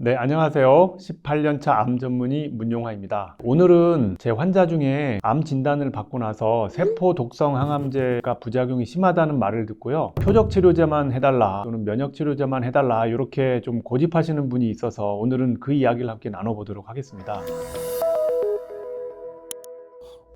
네, 안녕하세요. 18년차 암 전문의 문용화입니다. 오늘은 제 환자 중에 암 진단을 받고 나서 세포 독성 항암제가 부작용이 심하다는 말을 듣고요. 표적 치료제만 해달라 또는 면역 치료제만 해달라 이렇게 좀 고집하시는 분이 있어서 오늘은 그 이야기를 함께 나눠보도록 하겠습니다.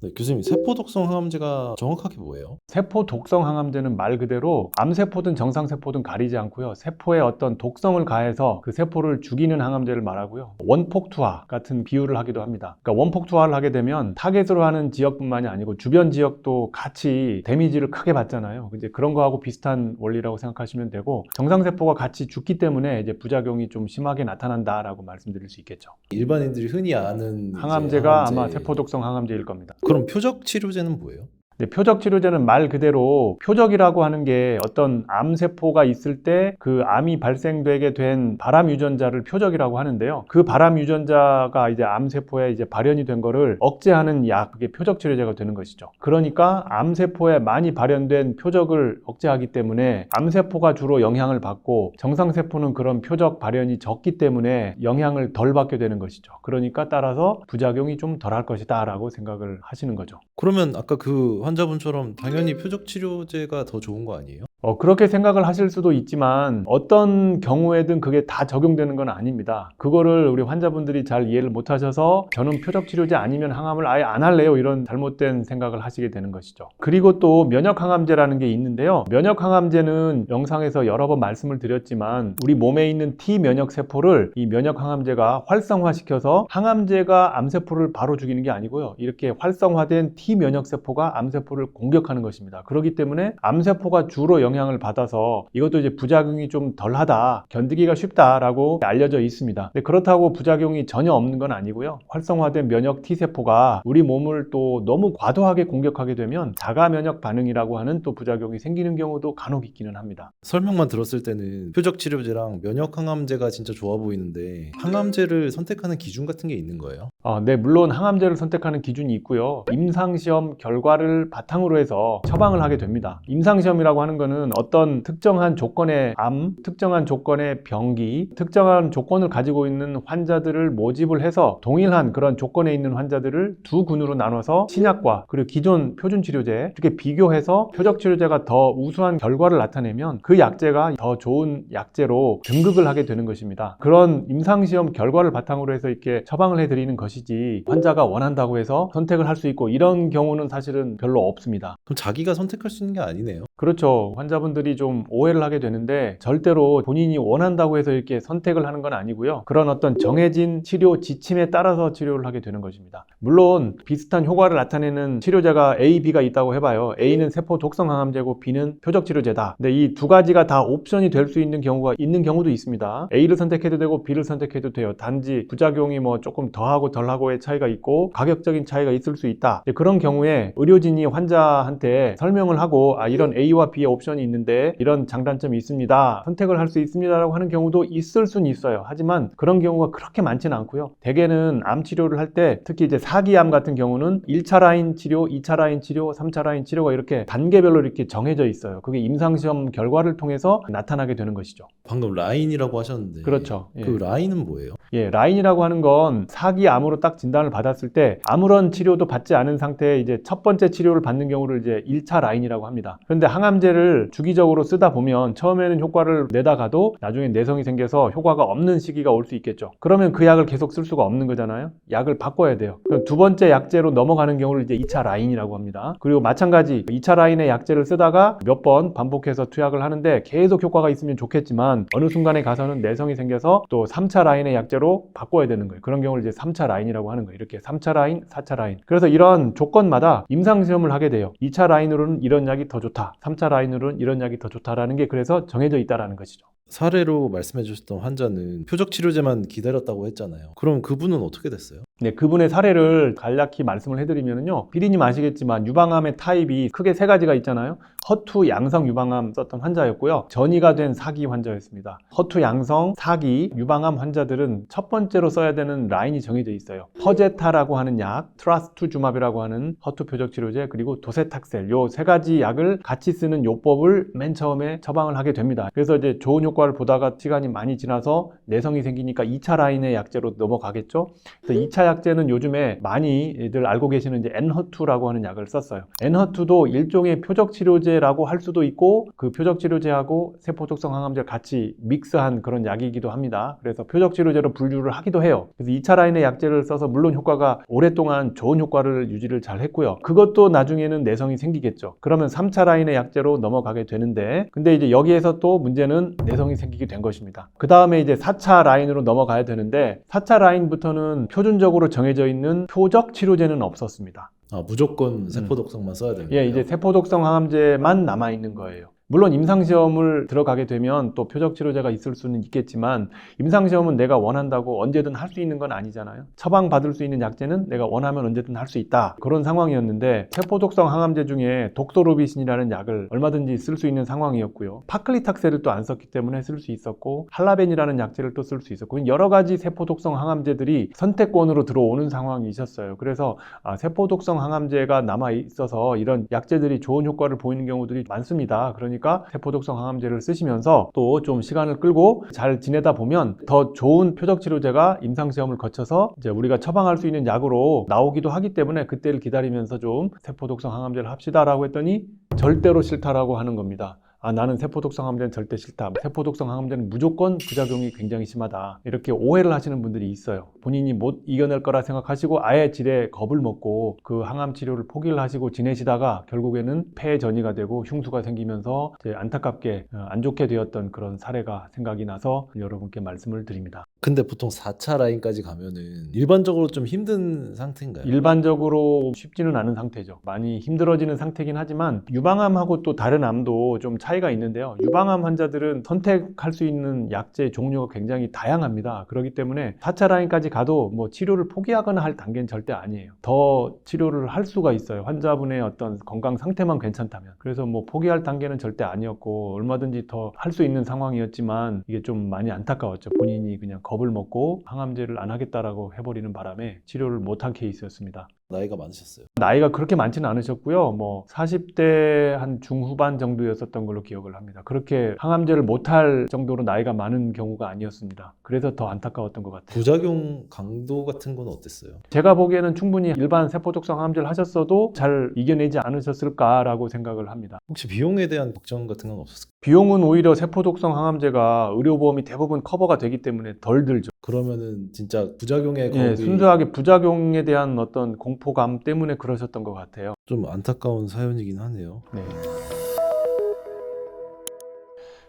네, 교수님 세포 독성 항암제가 정확하게 뭐예요? 세포 독성 항암제는 말 그대로 암세포든 정상세포든 가리지 않고요. 세포에 어떤 독성을 가해서 그 세포를 죽이는 항암제를 말하고요. 원폭투하 같은 비유를 하기도 합니다. 그러니까 원폭투하를 하게 되면 타겟으로 하는 지역뿐만이 아니고 주변 지역도 같이 데미지를 크게 받잖아요. 이제 그런 거하고 비슷한 원리라고 생각하시면 되고 정상세포가 같이 죽기 때문에 이제 부작용이 좀 심하게 나타난다라고 말씀드릴 수 있겠죠. 일반인들이 흔히 아는 항암제가 항암제. 아마 세포 독성 항암제일 겁니다. 그럼 표적 치료제는 뭐예요? 네, 표적 치료제는 말 그대로 표적이라고 하는 게 어떤 암세포가 있을 때 그 암이 발생되게 된 발암 유전자를 표적이라고 하는데요. 그 발암 유전자가 이제 암세포에 이제 발현이 된 거를 억제하는 약, 그게 표적 치료제가 되는 것이죠. 그러니까 암세포에 많이 발현된 표적을 억제하기 때문에 암세포가 주로 영향을 받고 정상세포는 그런 표적 발현이 적기 때문에 영향을 덜 받게 되는 것이죠. 그러니까 따라서 부작용이 좀 덜 할 것이다 라고 생각을 하시는 거죠. 그러면 아까 그 환 자분처럼 당연히 표적 치료제가 더 좋은 거 아니에요? 어, 그렇게 생각을 하실 수도 있지만 어떤 경우에든 그게 다 적용되는 건 아닙니다. 그거를 우리 환자분들이 잘 이해를 못 하셔서 저는 표적 치료제 아니면 항암을 아예 안 할래요. 이런 잘못된 생각을 하시게 되는 것이죠. 그리고 또 면역 항암제라는 게 있는데요. 면역 항암제는 영상에서 여러 번 말씀을 드렸지만 우리 몸에 있는 T 면역 세포를 이 면역 항암제가 활성화시켜서 항암제가 암세포를 바로 죽이는 게 아니고요. 이렇게 활성화된 T 면역 세포가 암세포를 공격하는 것입니다. 그렇기 때문에 암세포가 주로 영 향을 받아서 이것도 이제 부작용이 좀 덜하다, 견디기가 쉽다라고 알려져 있습니다. 근데 그렇다고 부작용이 전혀 없는 건 아니고요. 활성화된 면역 T 세포가 우리 몸을 또 너무 과도하게 공격하게 되면 자가 면역 반응이라고 하는 또 부작용이 생기는 경우도 간혹 있기는 합니다. 설명만 들었을 때는 표적 치료제랑 면역 항암제가 진짜 좋아 보이는데 항암제를 선택하는 기준 같은 게 있는 거예요? 어, 네, 물론 항암제를 선택하는 기준이 있고요. 임상 시험 결과를 바탕으로 해서 처방을 하게 됩니다. 임상 시험이라고 하는 거는 어떤 특정한 조건의 암, 특정한 조건의 병기, 특정한 조건을 가지고 있는 환자들을 모집을 해서 동일한 그런 조건에 있는 환자들을 두 군으로 나눠서 신약과 그리고 기존 표준 치료제 이렇게 비교해서 표적 치료제가 더 우수한 결과를 나타내면 그 약제가 더 좋은 약제로 등극을 하게 되는 것입니다. 그런 임상 시험 결과를 바탕으로 해서 이렇게 처방을 해드리는 것이지 환자가 원한다고 해서 선택을 할 수 있고 이런 경우는 사실은 별로 없습니다. 그럼 자기가 선택할 수 있는 게 아니네요. 그렇죠. 환자 분들이 좀 오해를 하게 되는데 절대로 본인이 원한다고 해서 이렇게 선택을 하는 건 아니고요. 그런 어떤 정해진 치료 지침에 따라서 치료를 하게 되는 것입니다. 물론 비슷한 효과를 나타내는 치료제가 A, B가 있다고 해봐요. A는 세포 독성 항암제고 B는 표적 치료제다. 근데 이 두 가지가 다 옵션이 될 수 있는 경우가 있는 경우도 있습니다. A를 선택해도 되고 B를 선택해도 돼요. 단지 부작용이 뭐 조금 더하고 덜하고의 차이가 있고 가격적인 차이가 있을 수 있다. 그런 경우에 의료진이 환자한테 설명을 하고 아 이런 A와 B의 옵션 이 있는데 이런 장단점이 있습니다. 선택을 할 수 있습니다라고 하는 경우도 있을 수는 있어요. 하지만 그런 경우가 그렇게 많지는 않고요. 대개는 암 치료를 할 때 특히 이제 사기암 같은 경우는 1차 라인 치료, 2차 라인 치료, 3차 라인 치료가 이렇게 단계별로 이렇게 정해져 있어요. 그게 임상시험 결과를 통해서 나타나게 되는 것이죠. 방금 라인이라고 하셨는데 그렇죠. 예. 그 라인은 뭐예요? 예, 라인이라고 하는 건 사기 암으로 딱 진단을 받았을 때 아무런 치료도 받지 않은 상태에 이제 첫 번째 치료를 받는 경우를 이제 1차 라인이라고 합니다. 그런데 항암제를 주기적으로 쓰다 보면 처음에는 효과를 내다가도 나중에 내성이 생겨서 효과가 없는 시기가 올 수 있겠죠. 그러면 그 약을 계속 쓸 수가 없는 거잖아요. 약을 바꿔야 돼요. 두 번째 약제로 넘어가는 경우를 이제 2차 라인이라고 합니다. 그리고 마찬가지 2차 라인의 약제를 쓰다가 몇 번 반복해서 투약을 하는데 계속 효과가 있으면 좋겠지만 어느 순간에 가서는 내성이 생겨서 또 3차 라인의 약제로 바꿔야 되는 거예요. 그런 경우를 이제 3차 라인이라고 하는 거예요. 이렇게 3차 라인, 4차 라인. 그래서 이런 조건마다 임상 시험을 하게 돼요. 2차 라인으로는 이런 약이 더 좋다. 3차 라인으로는 이런 약이 더 좋다라는 게 그래서 정해져 있다라는 것이죠. 사례로 말씀해 주셨던 환자는 표적 치료제만 기다렸다고 했잖아요. 그럼 그분은 어떻게 됐어요? 네, 그분의 사례를 간략히 말씀을 해드리면요. 피디님 아시겠지만 유방암의 타입이 크게 세 가지가 있잖아요. 허투 양성 유방암 썼던 환자였고요. 전이가 된 사기 환자였습니다. 허투 양성 사기 유방암 환자들은 첫 번째로 써야 되는 라인이 정해져 있어요. 퍼제타라고 하는 약, 트라스투주마비라고 하는 허투 표적 치료제, 그리고 도세탁셀 요 세 가지 약을 같이 쓰는 요법을 맨 처음에 처방을 하게 됩니다. 그래서 이제 좋은 효과를 보다가 시간이 많이 지나서 내성이 생기니까 2차 라인의 약제로 넘어가겠죠. 그래서 2차 약제는 요즘에 많이들 알고 계시는 이제 엔허투라고 하는 약을 썼어요. 엔허투도 일종의 표적 치료제 라고 할 수도 있고 그 표적 치료제하고 세포 독성 항암제를 같이 믹스한 그런 약이기도 합니다. 그래서 표적 치료제로 분류를 하기도 해요. 그래서 2차 라인의 약제를 써서 물론 효과가 오랫동안 좋은 효과를 유지를 잘 했고요. 그것도 나중에는 내성이 생기겠죠. 그러면 3차 라인의 약제로 넘어가게 되는데 근데 이제 여기에서 또 문제는 내성이 생기게 된 것입니다. 그 다음에 이제 4차 라인으로 넘어가야 되는데 4차 라인부터는 표준적으로 정해져 있는 표적 치료제는 없었습니다. 아 무조건 세포 독성만 써야 되는 음. 예? 이제 세포 독성 항암제만 남아 있는 거예요. 물론 임상시험을 들어가게 되면 또 표적 치료제가 있을 수는 있겠지만 임상시험은 내가 원한다고 언제든 할 수 있는 건 아니잖아요. 처방 받을 수 있는 약제는 내가 원하면 언제든 할 수 있다. 그런 상황이었는데 세포독성 항암제 중에 독소루비신이라는 약을 얼마든지 쓸 수 있는 상황이었고요. 파클리탁셀을 또안 썼기 때문에 쓸 수 있었고 할라벤이라는 약제를 또 쓸 수 있었고 여러 가지 세포독성 항암제들이 선택권으로 들어오는 상황이 있었어요. 그래서 아, 세포독성 항암제가 남아 있어서 이런 약제들이 좋은 효과를 보이는 경우들이 많습니다. 그러니까 세포독성 항암제를 쓰시면서 또 좀 시간을 끌고 잘 지내다 보면 더 좋은 표적 치료제가 임상 시험을 거쳐서 이제 우리가 처방할 수 있는 약으로 나오기도 하기 때문에 그때를 기다리면서 좀 세포독성 항암제를 합시다라고 했더니 절대로 싫다라고 하는 겁니다. 아, 나는 세포독성 항암제는 절대 싫다. 세포독성 항암제는 무조건 부작용이 굉장히 심하다. 이렇게 오해를 하시는 분들이 있어요. 본인이 못 이겨낼 거라 생각하시고 아예 질에 겁을 먹고 그 항암 치료를 포기를 하시고 지내시다가 결국에는 폐 전이가 되고 흉수가 생기면서 안타깝게 어, 안 좋게 되었던 그런 사례가 생각이 나서 여러분께 말씀을 드립니다. 근데 보통 4차 라인까지 가면은 일반적으로 좀 힘든 상태인가요? 일반적으로 쉽지는 않은 상태죠. 많이 힘들어지는 상태긴 하지만 유방암하고 또 다른 암도 좀 차 이가 있는데요. 유방암 환자들은 선택할 수 있는 약제 종류가 굉장히 다양합니다. 그렇기 때문에 4차 라인까지 가도 뭐 치료를 포기하거나 할 단계는 절대 아니에요. 더 치료를 할 수가 있어요. 환자분의 어떤 건강 상태만 괜찮다면. 그래서 뭐 포기할 단계는 절대 아니었고 얼마든지 더 할 수 있는 상황이었지만 이게 좀 많이 안타까웠죠. 본인이 그냥 겁을 먹고 항암제를 안 하겠다라고 해버리는 바람에 치료를 못한 케이스였습니다. 나이가 많으셨어요. 나이가 그렇게 많지는 않으셨고요. 뭐 40대 한 중후반 정도였었던 걸로 기억을 합니다. 그렇게 항암제를 못할 정도로 나이가 많은 경우가 아니었습니다. 그래서 더 안타까웠던 것 같아요. 부작용 강도 같은 건 어땠어요? 제가 보기에는 충분히 일반 세포독성 항암제를 하셨어도 잘 이겨내지 않으셨을까라고 생각을 합니다. 혹시 비용에 대한 걱정 같은 건 없었을까요? 비용은 오히려 세포독성 항암제가 의료보험이 대부분 커버가 되기 때문에 덜 들죠. 그러면은 진짜 부작용의 예, 겁이 순수하게 부작용에 대한 어떤 공포감 때문에 그러셨던 것 같아요. 좀 안타까운 사연이긴 하네요. 네.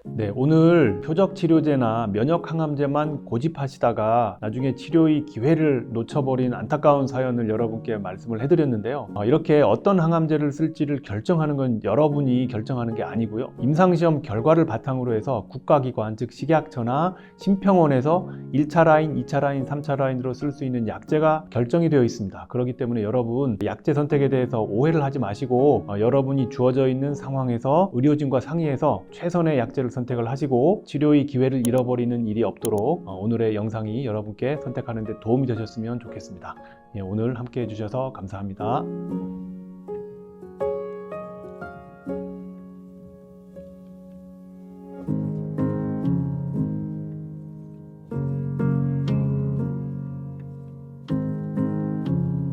네, 오늘 표적 치료제나 면역 항암제만 고집하시다가 나중에 치료의 기회를 놓쳐버린 안타까운 사연을 여러분께 말씀을 해드렸는데요. 어, 이렇게 어떤 항암제를 쓸지를 결정하는 건 여러분이 결정하는 게 아니고요. 임상시험 결과를 바탕으로 해서 국가기관, 즉 식약처나 심평원에서 1차 라인, 2차 라인, 3차 라인으로 쓸 수 있는 약제가 결정이 되어 있습니다. 그렇기 때문에 여러분 약제 선택에 대해서 오해를 하지 마시고 어, 여러분이 주어져 있는 상황에서 의료진과 상의해서 최선의 약제를 선택을 하시고 치료의 기회를 잃어버리는 일이 없도록 어, 오늘의 영상이 여러분께 선택하는 데 도움이 되셨으면 좋겠습니다. 예, 오늘 함께 해주셔서 감사합니다.